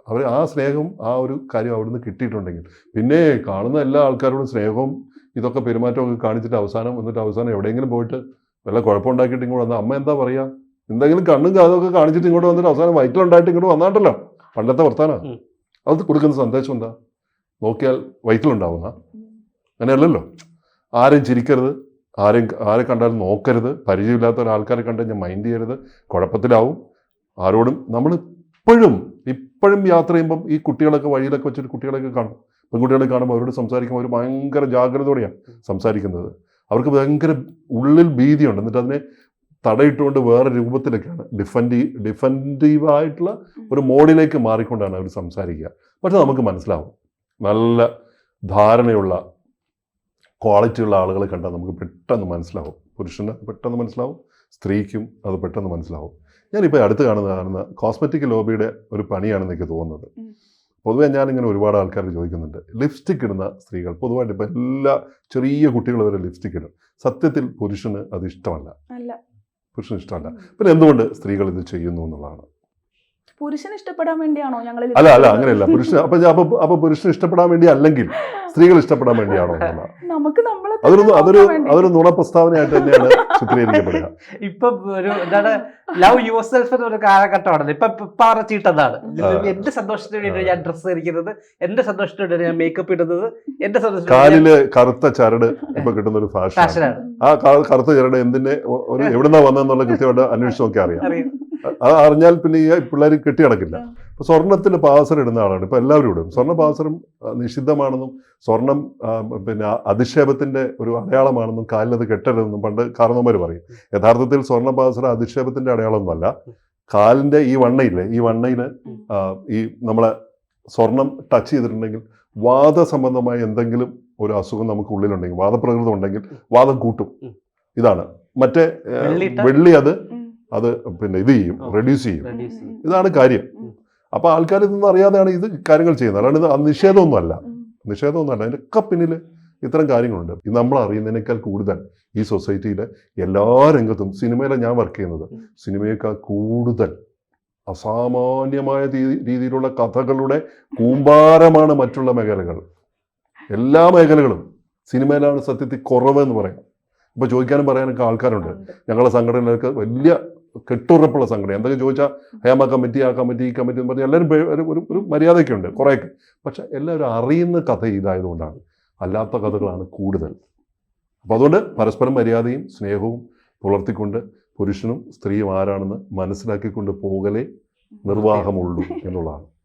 അവർ ആ സ്നേഹം ആ ഒരു കാര്യം അവിടുന്ന് കിട്ടിയിട്ടുണ്ടെങ്കിൽ. പിന്നെ കാണുന്ന എല്ലാ ആൾക്കാരോടും സ്നേഹവും ഇതൊക്കെ പെരുമാറ്റമൊക്കെ കാണിച്ചിട്ട് അവസാനം വന്നിട്ട് അവസാനം എവിടെയെങ്കിലും പോയിട്ട് വല്ല കുഴപ്പമുണ്ടാക്കിയിട്ട് ഇങ്ങോട്ട് വന്നാൽ അമ്മ എന്താ പറയുക എന്തെങ്കിലും കണ്ണും കാതും ഒക്കെ കാണിച്ചിട്ട് ഇങ്ങോട്ട് വന്നിട്ട് അവസാനം വയറ്റിലുണ്ടായിട്ട് ഇങ്ങോട്ട് വന്നാട്ടല്ലോ. പണ്ടത്തെ വർത്താനാണ്. അത് കൊടുക്കുന്ന സന്ദേശം എന്താ? നോക്കിയാൽ വയറ്റിലുണ്ടാവുന്ന അങ്ങനെയല്ലല്ലോ. ആരെയും ചിരിക്കരുത്. ആരെയും ആരെ കണ്ടാലും നോക്കരുത്. പരിചയമില്ലാത്ത ഒരാൾക്കാരെ കണ്ട് ഞാൻ മൈൻഡ് ചെയ്യരുത്. കുഴപ്പത്തിലാവും. ആരോടും നമ്മൾ ഇപ്പോഴും ഇപ്പോഴും യാത്ര ചെയ്യുമ്പം ഈ കുട്ടികളൊക്കെ വഴിയിലൊക്കെ വെച്ചിട്ട് കുട്ടികളൊക്കെ കാണും. പെൺകുട്ടികളെ കാണുമ്പോൾ അവരോട് സംസാരിക്കുമ്പോൾ അവർ ഭയങ്കര ജാഗ്രതയോടെയാണ് സംസാരിക്കുന്നത്. അവർക്ക് ഭയങ്കര ഉള്ളിൽ ഭീതിയുണ്ട്. എന്നിട്ട് അതിനെ തടയിട്ടുകൊണ്ട് വേറെ രൂപത്തിലൊക്കെയാണ്. ഡിഫൻഡി ഡിഫൻഡീവായിട്ടുള്ള ഒരു മോഡിലേക്ക് മാറിക്കൊണ്ടാണ് അവർ സംസാരിക്കുക. പക്ഷെ നമുക്ക് മനസ്സിലാവും. നല്ല ധാരണയുള്ള ക്വാളിറ്റിയുള്ള ആളുകളെ കണ്ടാൽ നമുക്ക് പെട്ടെന്ന് മനസ്സിലാവും. പുരുഷന് പെട്ടെന്ന് മനസ്സിലാവും സ്ത്രീക്കും അത് പെട്ടെന്ന് മനസ്സിലാവും. ഞാനിപ്പോൾ അടുത്ത് കാണുന്ന കാണുന്ന കോസ്മെറ്റിക് ലോബിയുടെ ഒരു പണിയാണെന്ന് എനിക്ക് തോന്നുന്നത്. പൊതുവേ ഞാനിങ്ങനെ ഒരുപാട് ആൾക്കാർ ചോദിക്കുന്നുണ്ട്. ലിപ്സ്റ്റിക് ഇടുന്ന സ്ത്രീകൾ പൊതുവായിട്ട് ഇപ്പം എല്ലാ ചെറിയ കുട്ടികൾ വരെ ലിപ്സ്റ്റിക് ഇടും. സത്യത്തിൽ പുരുഷന് അത് ഇഷ്ടമല്ല. പുരുഷന് ഇഷ്ടമല്ല പിന്നെ എന്തുകൊണ്ട് സ്ത്രീകൾ ഇത് ചെയ്യുന്നു എന്നുള്ളതാണ്. പുരുഷൻ ഇഷ്ടപ്പെടാൻ വേണ്ടിയാണോ ഞങ്ങൾ അല്ല അല്ല അങ്ങനെയല്ല. പുരുഷൻ അപ്പൊ അപ്പൊ അപ്പൊ പുരുഷന് ഇഷ്ടപ്പെടാൻ വേണ്ടി അല്ലെങ്കിൽ സ്ത്രീകൾ ഇഷ്ടപ്പെടാൻ വേണ്ടിയാണോ നമുക്ക് നമ്മളെ അതൊരു അതൊരു. അതൊരു നുണ പ്രസ്താവനയായിട്ട് തന്നെയാണ് ചിത്രീകരിക്കപ്പെടുക. ഇപ്പൊ ഒരു എന്താണ് ലവ് യുവർ സെൽഫ് എന്നൊരു കാലഘട്ടമാണല്ലോ. ഇപ്പൊ ഇപ്പൊ പറഞ്ഞ ചീട്ടതാണ് എന്റെ സന്തോഷത്തിന് വേണ്ടി ഞാൻ ഡ്രസ്സ് ധരിക്കുന്നത്? എന്റെ സന്തോഷത്തിന് വേണ്ടി ഞാൻ മേക്കപ്പ് ഇടുന്നത്? എന്റെ സന്തോഷത്തിന് കാലിൽ കറുത്ത ചരട് ഇപ്പൊ കിട്ടുന്ന ഒരു ഫാഷൻ ഫാഷനാണ് ആ കറുത്ത ചരട് എന്തിന്റെ എവിടെന്നാ വന്നെന്നുള്ള കൃത്യമായിട്ട് അന്വേഷിച്ച് നോക്കി അറിയാം. അറിയാം. അത് അറിഞ്ഞാൽ പിന്നെ ഈ പിള്ളേർ കെട്ടി കിടക്കില്ല ഇപ്പൊ സ്വർണത്തിന് പാസരം ഇടുന്ന ആളാണ്. ഇപ്പൊ എല്ലാവരും ഇടും. സ്വർണ പാസരം നിഷിദ്ധമാണെന്നും സ്വർണം പിന്നെ അധിക്ഷേപത്തിന്റെ ഒരു അടയാളമാണെന്നും കാലിലത് കെട്ടരുതെന്നും പണ്ട് കാരണവന്മാർ പറയും. യഥാർത്ഥത്തിൽ സ്വർണ പാസരം അധിക്ഷേപത്തിന്റെ അടയാളമൊന്നുമല്ല. കാലിന്റെ ഈ വണ്ണയില്ലേ ഈ വണ്ണയിൽ ഈ നമ്മളെ സ്വർണം ടച്ച് ചെയ്തിട്ടുണ്ടെങ്കിൽ വാദസംബന്ധമായ എന്തെങ്കിലും ഒരു അസുഖം നമുക്ക് ഉള്ളിലുണ്ടെങ്കിൽ വാദപ്രകൃതം ഉണ്ടെങ്കിൽ വാദം കൂട്ടും. ഇതാണ്. മറ്റേ വെള്ളി അത്. അത് പിന്നെ ഇത് ചെയ്യും. റെഡ്യൂസ് ചെയ്യും. ഇതാണ് കാര്യം. അപ്പോൾ അപ്പൊ ആൾക്കാർ ഇതൊന്നും അറിയാതെയാണ് ഇത് കാര്യങ്ങൾ ചെയ്യുന്നത്. അല്ലാണ്ട് ഇത് നിഷേധമൊന്നുമല്ല. നിഷേധമൊന്നുമല്ല. അതിന്റെയൊക്കെ പിന്നിൽ ഇത്തരം കാര്യങ്ങളുണ്ട്. ഇത് നമ്മൾ അറിയുന്നതിനേക്കാൾ കൂടുതൽ ഈ സൊസൈറ്റിയിലെ എല്ലാ രംഗത്തും സിനിമയിലാണ് ഞാൻ വർക്ക് ചെയ്യുന്നത്. സിനിമയേക്കാൾ കൂടുതൽ അസാമാന്യമായ രീതിയിലുള്ള കഥകളുടെ കൂമ്പാരമാണ് മറ്റുള്ള മേഖലകൾ. എല്ലാ മേഖലകളും സിനിമയിലാണ് സത്യത്തിൽ കുറവെന്ന് പറയാം. ഇപ്പൊ ചോദിക്കാനും പറയാനൊക്കെ ആൾക്കാരുണ്ട്. ഞങ്ങളുടെ സംഘടനകൾക്ക് വലിയ കെട്ടുറപ്പുള്ള സംഘടന എന്തൊക്കെ ചോദിച്ചാൽ ഹേമ കമ്മിറ്റി ആ കമ്മിറ്റി ഈ കമ്മിറ്റി എന്ന് പറഞ്ഞാൽ എല്ലാവരും ഒരു ഒരു മര്യാദയൊക്കെ ഉണ്ട് കുറേയൊക്കെ. പക്ഷെ എല്ലാവരും അറിയുന്ന കഥ ഇതായതുകൊണ്ടാണ്. അല്ലാത്ത കഥകളാണ് കൂടുതൽ. അപ്പോൾ അതുകൊണ്ട് പരസ്പരം മര്യാദയും സ്നേഹവും പുലർത്തിക്കൊണ്ട് പുരുഷനും സ്ത്രീയും ആരാണെന്ന് മനസ്സിലാക്കിക്കൊണ്ട് പോകലേ നിർവാഹമുള്ളൂ എന്നുള്ളതാണ്.